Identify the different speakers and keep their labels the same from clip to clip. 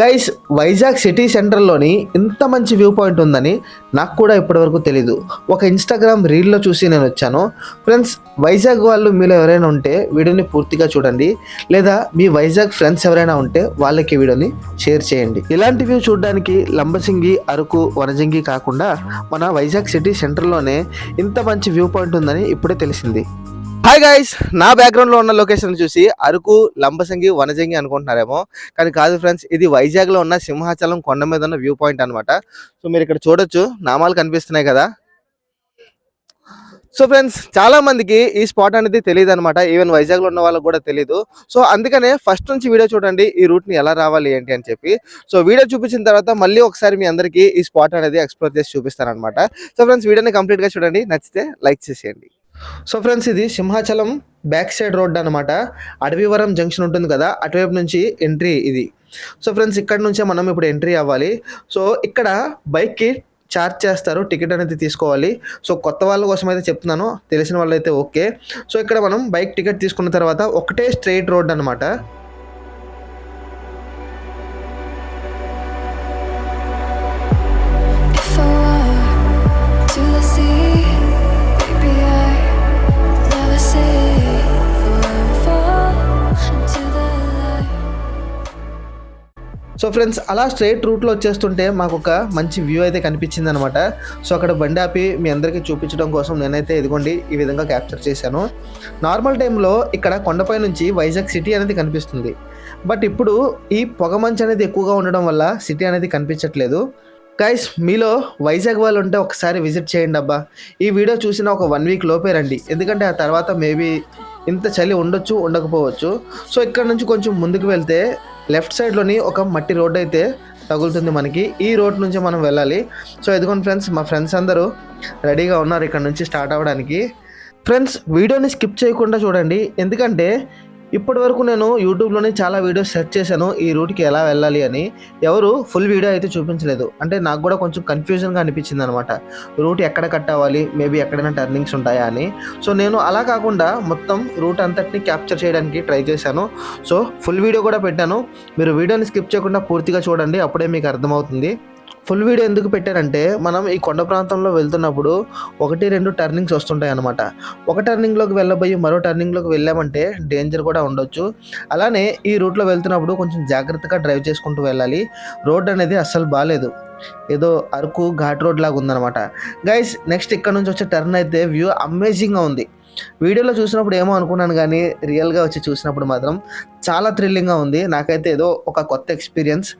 Speaker 1: Guys Vizag city సెంటర్లోని ఇంత మంచి view point ఉందని నాకు కూడా ఇప్పటివరకు తెలీదు. ఒక ఇన్స్టాగ్రామ్ రీల్లో చూసి నేను వచ్చాను. ఫ్రెండ్స్ వైజాగ్ వాళ్ళు మీలో ఎవరైనా ఉంటే వీడియోని పూర్తిగా చూడండి. లేదా మీ వైజాగ్ ఫ్రెండ్స్ ఎవరైనా ఉంటే వాళ్ళకి వీడియోని షేర్ చేయండి. ఇలాంటి వ్యూ చూడడానికి లంబసింగి అరకు వనజంగి కాకుండా మన వైజాగ్ సిటీ సెంటర్లోనే ఇంత మంచి వ్యూ పాయింట్ ఉందని ఇప్పుడే తెలిసింది. హాయ్ గైస్ నా బ్యాక్గ్రౌండ్లో ఉన్న లొకేషన్ చూసి అరకు లంబసింగి వనజంగి అనుకుంటున్నారేమో. కానీ కాదు ఫ్రెండ్స్ ఇది వైజాగ్లో ఉన్న సింహాచలం కొండ మీద ఉన్న వ్యూ పాయింట్ అనమాట సో మీరు ఇక్కడ చూడొచ్చు నామాలు కనిపిస్తున్నాయి కదా. సో ఫ్రెండ్స్ చాలా మందికి ఈ స్పాట్ అనేది తెలియదు అనమాట ఈవెన్ వైజాగ్లో ఉన్న వాళ్ళకి కూడా తెలియదు సో అందుకనే ఫస్ట్ నుంచి వీడియో చూడండి ఈ రూట్ని ఎలా రావాలి ఏంటి అని చెప్పి. సో వీడియో చూపించిన తర్వాత మళ్ళీ ఒకసారి మీ అందరికీ ఈ స్పాట్ అనేది ఎక్స్ప్లోర్ చేసి చూపిస్తాను అనమాట సో ఫ్రెండ్స్ వీడియోని కంప్లీట్గా చూడండి. నచ్చితే లైక్ చేసేయండి. సో ఫ్రెండ్స్ ఇది సింహాచలం బ్యాక్ సైడ్ రోడ్ అనమాట అడవివరం జంక్షన్ ఉంటుంది కదా అటువైపు నుంచి ఎంట్రీ ఇది. సో ఫ్రెండ్స్ ఇక్కడ నుంచే మనం ఇప్పుడు ఎంట్రీ అవ్వాలి. సో ఇక్కడ బైక్కి ఛార్జ్ చేస్తారు టికెట్ అనేది తీసుకోవాలి. సో కొత్త వాళ్ళ కోసం అయితే చెప్తున్నాను తెలిసిన వాళ్ళైతే ఓకే. సో ఇక్కడ మనం బైక్ టికెట్ తీసుకున్న తర్వాత ఒకటే స్ట్రైట్ రోడ్ అనమాట సో ఫ్రెండ్స్ అలా స్ట్రైట్ రూట్లో వచ్చేస్తుంటే మాకు ఒక మంచి వ్యూ అయితే కనిపించింది అనమాట సో అక్కడ బండి ఆపి మీ అందరికీ చూపించడం కోసం నేనైతే ఇదిగోండి ఈ విధంగా క్యాప్చర్ చేశాను. నార్మల్ టైంలో ఇక్కడ కొండపై నుంచి వైజాగ్ సిటీ అనేది కనిపిస్తుంది. బట్ ఇప్పుడు ఈ పొగ మంచు అనేది ఎక్కువగా ఉండడం వల్ల సిటీ అనేది కనిపించట్లేదు. గైస్ మీలో వైజాగ్ వాళ్ళు ఉంటే ఒకసారి విజిట్ చేయండి అబ్బా. ఈ వీడియో చూసిన ఒక వన్ వీక్ లోపే రండి. ఎందుకంటే ఆ తర్వాత మేబీ ఇంత చలి ఉండొచ్చు ఉండకపోవచ్చు. సో ఇక్కడ నుంచి కొంచెం ముందుకు వెళ్తే లెఫ్ట్ సైడ్లోని ఒక మట్టి రోడ్ అయితే తగులుతుంది మనకి. ఈ రోడ్ నుంచి మనం వెళ్ళాలి. సో ఎదుగుని ఫ్రెండ్స్ మా ఫ్రెండ్స్ అందరూ రెడీగా ఉన్నారు ఇక్కడ నుంచి స్టార్ట్ అవ్వడానికి. ఫ్రెండ్స్ వీడియోని స్కిప్ చేయకుండా చూడండి. ఎందుకంటే ఇప్పటి వరకు నేను యూట్యూబ్లోనే చాలా వీడియోస్ సెర్చ్ చేశాను ఈ రూట్కి ఎలా వెళ్ళాలి అని. ఎవరు ఫుల్ వీడియో అయితే చూపించలేదు. అంటే నాకు కూడా కొంచెం కన్ఫ్యూజన్గా అనిపించింది అనమాట రూట్ ఎక్కడ కట్ అవ్వాలి? మేబీ ఎక్కడైనా టర్నింగ్స్ ఉంటాయా అని. సో నేను అలా కాకుండా మొత్తం రూట్ అంతటిని క్యాప్చర్ చేయడానికి ట్రై చేశాను. సో ఫుల్ వీడియో కూడా పెట్టాను. మీరు వీడియోని స్కిప్ చేయకుండా పూర్తిగా చూడండి అప్పుడే మీకు అర్థమవుతుంది. ఫుల్ వీడియో ఎందుకు పెట్టారంటే మనం ఈ కొండ ప్రాంతంలో వెళ్తున్నప్పుడు ఒకటి రెండు టర్నింగ్స్ వస్తుంటాయి అనమాట ఒక టర్నింగ్లోకి వెళ్ళబోయి మరో టర్నింగ్లోకి వెళ్ళామంటే డేంజర్ కూడా ఉండొచ్చు. అలానే ఈ రూట్లో వెళ్తున్నప్పుడు కొంచెం జాగ్రత్తగా డ్రైవ్ చేసుకుంటూ వెళ్ళాలి. రోడ్ అనేది అస్సలు బాగాలేదు ఏదో అరకు ఘాట్ రోడ్ లాగా ఉందన్నమాట. గైస్ నెక్స్ట్ ఇక్కడ నుంచి వచ్చే టర్న్ అయితే వ్యూ అమేజింగ్గా ఉంది. వీడియోలో చూసినప్పుడు ఏమో అనుకున్నాను కానీ రియల్గా వచ్చి చూసినప్పుడు మాత్రం చాలా థ్రిల్లింగ్గా ఉంది. నాకైతే ఏదో ఒక కొత్త ఎక్స్పీరియన్స్.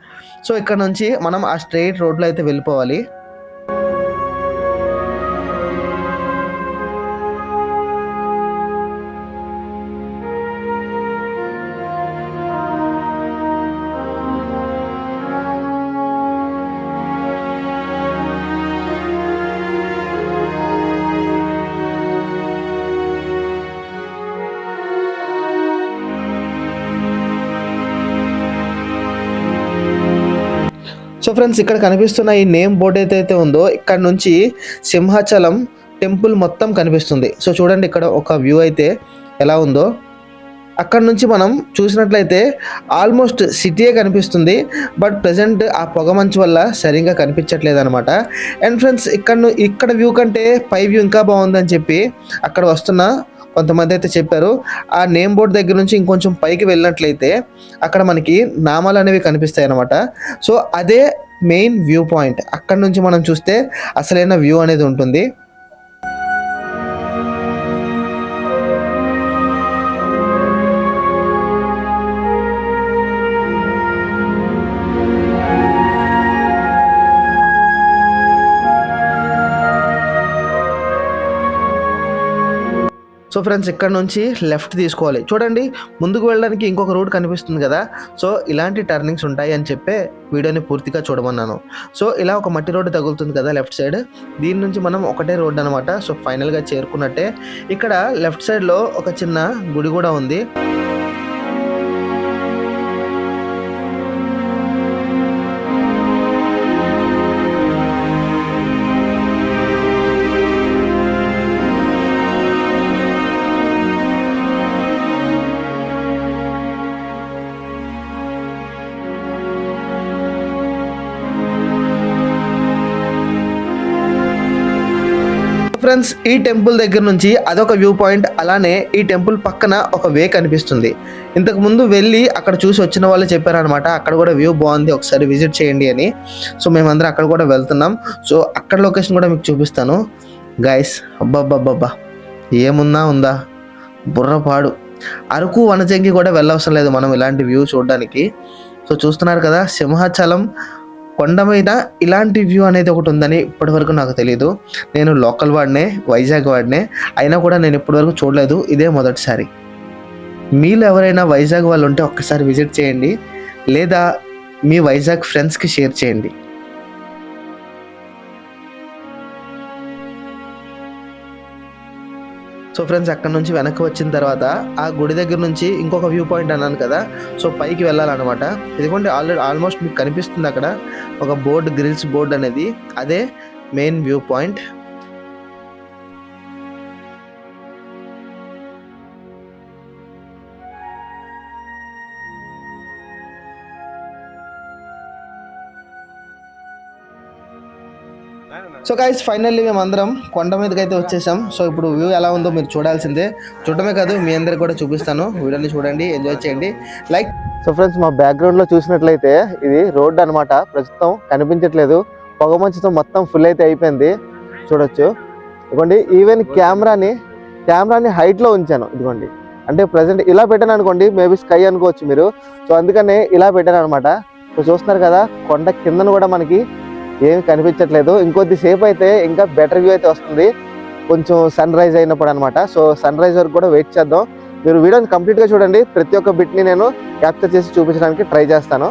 Speaker 1: సో ఇక్కడ నుంచి మనం ఆ స్ట్రైట్ రోడ్లో అయితే వెళ్ళిపోవాలి. ఫ్రెండ్స్ ఇక్కడ కనిపిస్తున్న ఈ నేమ్ బోర్డ్ ఏదైతే ఉందో ఇక్కడ నుంచి సింహాచలం టెంపుల్ మొత్తం కనిపిస్తుంది. సో చూడండి ఇక్కడ ఒక వ్యూ అయితే ఎలా ఉందో. అక్కడ నుంచి మనం చూసినట్లయితే ఆల్మోస్ట్ సిటీయే కనిపిస్తుంది. బట్ ప్రజెంట్ ఆ పొగ మంచు వల్ల సరిగ్గా కనిపించట్లేదు అనమాట అండ్ ఫ్రెండ్స్ ఇక్కడ ఇక్కడ వ్యూ కంటే పై వ్యూ ఇంకా బాగుందని చెప్పి అక్కడ వస్తున్న కొంతమంది అయితే చెప్పారు. ఆ నేమ్ బోర్డ్ దగ్గర నుంచి ఇంకొంచెం పైకి వెళ్ళినట్లయితే అక్కడ మనకి నామాలు అనేవి కనిపిస్తాయి అనమాట సో అదే మెయిన్ వ్యూ పాయింట్ అక్కడ నుంచి మనం చూస్తే అసలైన వ్యూ అనేది ఉంటుంది. సో ఫ్రెండ్స్ ఇక్కడ నుంచి లెఫ్ట్ తీసుకోవాలి. చూడండి ముందుకు వెళ్ళడానికి ఇంకొక రోడ్ కనిపిస్తుంది కదా. సో ఇలాంటి టర్నింగ్స్ ఉంటాయి అని చెప్పే వీడియోని పూర్తిగా చూడమన్నాను. సో ఇలా ఒక మట్టి రోడ్డు తగులుతుంది కదా లెఫ్ట్ సైడ్. దీని నుంచి మనం ఒకటే రోడ్ అనమాట సో ఫైనల్గా చేరుకున్నట్టే. ఇక్కడ లెఫ్ట్ సైడ్లో ఒక చిన్న గుడి కూడా ఉంది. ఫ్రెండ్స్ ఈ టెంపుల్ దగ్గర నుంచి అదొక వ్యూ పాయింట్ అలానే ఈ టెంపుల్ పక్కన ఒక వే కనిపిస్తుంది. ఇంతకు ముందు వెళ్ళి అక్కడ చూసి వచ్చిన వాళ్ళు చెప్పారనమాట అక్కడ కూడా వ్యూ బాగుంది ఒకసారి విజిట్ చేయండి అని. సో మేమందరం అక్కడ కూడా వెళ్తున్నాం. సో అక్కడ లొకేషన్ కూడా మీకు చూపిస్తాను. గైస్ అబ్బాబ్బాబ్బా ఏముందా ఉందా? బుర్రపాడు. అరకు వనజంగి కూడా వెళ్ళవసరం లేదు మనం ఇలాంటి వ్యూ చూడడానికి. సో చూస్తున్నారు కదా సింహాచలం కొండ మీద ఇలాంటి వ్యూ అనేది ఒకటి ఉందని ఇప్పటివరకు నాకు తెలియదు నేను లోకల్ వాడినే వైజాగ్ వాడినే. అయినా కూడా నేను ఇప్పటివరకు చూడలేదు. ఇదే మొదటిసారి. మీలో ఎవరైనా వైజాగ్ వాళ్ళు ఉంటే ఒక్కసారి విజిట్ చేయండి. లేదా మీ వైజాగ్ ఫ్రెండ్స్కి షేర్ చేయండి. సో ఫ్రెండ్స్ అక్కడ నుంచి వెనక్కి వచ్చిన తర్వాత ఆ గుడి దగ్గర నుంచి ఇంకొక వ్యూ పాయింట్ అన్నాను కదా సో పైకి వెళ్ళాలన్నమాట. ఇదిగోండి ఆల్రెడీ ఆల్మోస్ట్ మీకు కనిపిస్తుంది అక్కడ ఒక బోర్డు గ్రిల్స్ బోర్డు అనేది. అదే main view point. So guys finally మేము అందరం కొండ మీదకి అయితే వచ్చేసాం. సో ఇప్పుడు వ్యూ ఎలా ఉందో మీరు చూడాల్సిందే. చూడటమే కాదు మీ అందరికి కూడా చూపిస్తాను. వీడియోని చూడండి ఎంజాయ్ చేయండి. లైక్ సో ఫ్రెండ్స్ మా బ్యాక్గ్రౌండ్లో చూసినట్లయితే ఇది రోడ్ అన్నమాట. ప్రస్తుతం కనిపించట్లేదు. పొగ మంచుతో మొత్తం ఫుల్ అయితే అయిపోయింది. చూడొచ్చు. ఇదిగోండి ఈవెన్ కెమెరాని కెమెరాని హైట్లో ఉంచాను. ఇదిగోండి. అంటే ప్రజెంట్ ఇలా పెట్టాను అనుకోండి మేబీ స్కై అనుకోవచ్చు మీరు. సో అందుకనే ఇలా పెట్టాను అనమాట సో చూస్తున్నారు కదా కొండ కిందను కూడా మనకి ఏమి కనిపించట్లేదు. ఇంకొద్ది సేపు అయితే ఇంకా బెటర్ వ్యూ అయితే వస్తుంది. కొంచెం సన్ రైజ్ అయినప్పుడు అనమాట సో సన్ రైజ్ వరకు కూడా వెయిట్ చేద్దాం. మీరు వీడియోని కంప్లీట్గా చూడండి. ప్రతి ఒక్క బిట్ని నేను క్యాప్చర్ చేసి చూపించడానికి ట్రై చేస్తాను.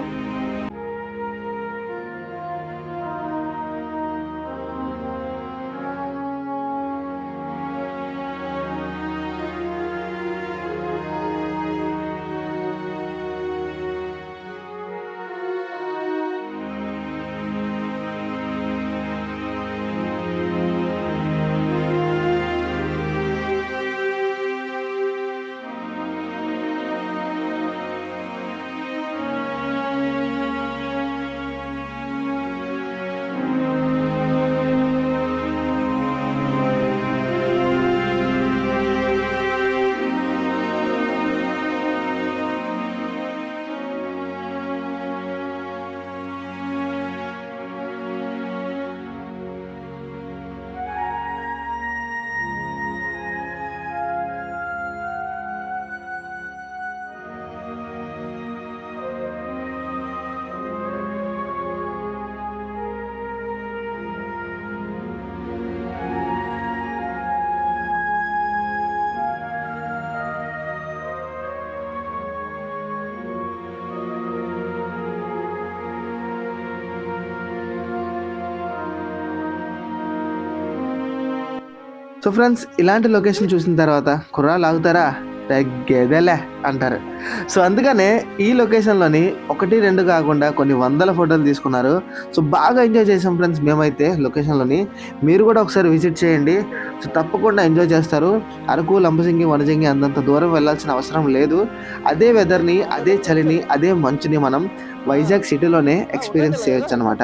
Speaker 1: సో ఫ్రెండ్స్ ఇలాంటి లొకేషన్ చూసిన తర్వాత కుర్రాలు ఆగుతారా? తగ్గేదేలే. అంటారు. సో అందుకనే ఈ లొకేషన్లోని ఒకటి రెండు కాకుండా కొన్ని వందల ఫోటోలు తీసుకున్నారు. సో బాగా ఎంజాయ్ చేసాం ఫ్రెండ్స్ మేమైతే లొకేషన్లోని. మీరు కూడా ఒకసారి విజిట్ చేయండి. సో తప్పకుండా ఎంజాయ్ చేస్తారు. అరకు లంబసింగి వనజంగి అంతంత దూరం వెళ్ళాల్సిన అవసరం లేదు. అదే వెదర్ని అదే చలిని అదే మంచుని మనం వైజాగ్ సిటీలోనే ఎక్స్పీరియన్స్ చేయొచ్చు అనమాట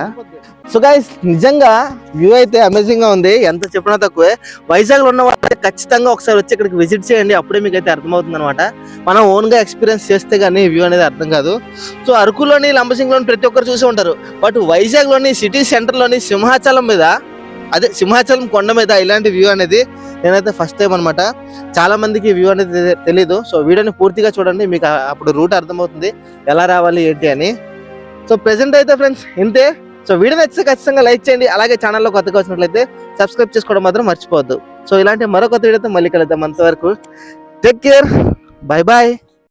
Speaker 1: సో గైస్ నిజంగా వ్యూ అయితే అమేజింగ్గా ఉంది. ఎంత చెప్పినా తక్కువే. వైజాగ్లో ఉన్న వాళ్ళు ఖచ్చితంగా ఒకసారి వచ్చి ఇక్కడికి విజిట్ చేయండి. అప్పుడే మీకు అయితే అర్థమవుతుంది అనమాట మనం ఓన్గా ఎక్స్పీరియన్స్ చేస్తే కానీ వ్యూ అనేది అర్థం కాదు. సో అరకులోని లంబసింగ్లోని ప్రతి ఒక్కరు చూసి ఉంటారు. బట్ వైజాగ్లోని సిటీ సెంటర్లోని సింహాచలం మీద అదే సింహాచలం కొండ మీద ఇలాంటి వ్యూ అనేది నేనైతే ఫస్ట్ టైం అనమాట చాలా మందికి వ్యూ అనేది తెలీదు. సో వీడియోని పూర్తిగా చూడండి. మీకు అప్పుడు రూట్ అర్థమవుతుంది. ఎలా రావాలి ఏంటి అని. సో ప్రజెంట్ అయితే ఫ్రెండ్స్ ఇంతే. సో వీడియో నచ్చితే ఖచ్చితంగా లైక్ చేయండి. అలాగే ఛానల్లో కొత్తగా వచ్చినట్లయితే సబ్స్క్రైబ్ చేసుకోవడం మాత్రం మర్చిపోవద్దు. సో ఇలాంటి మరో కొత్త వీడియోతో మళ్ళీ కలుద్దాం అంతవరకు. Take care Bye-bye!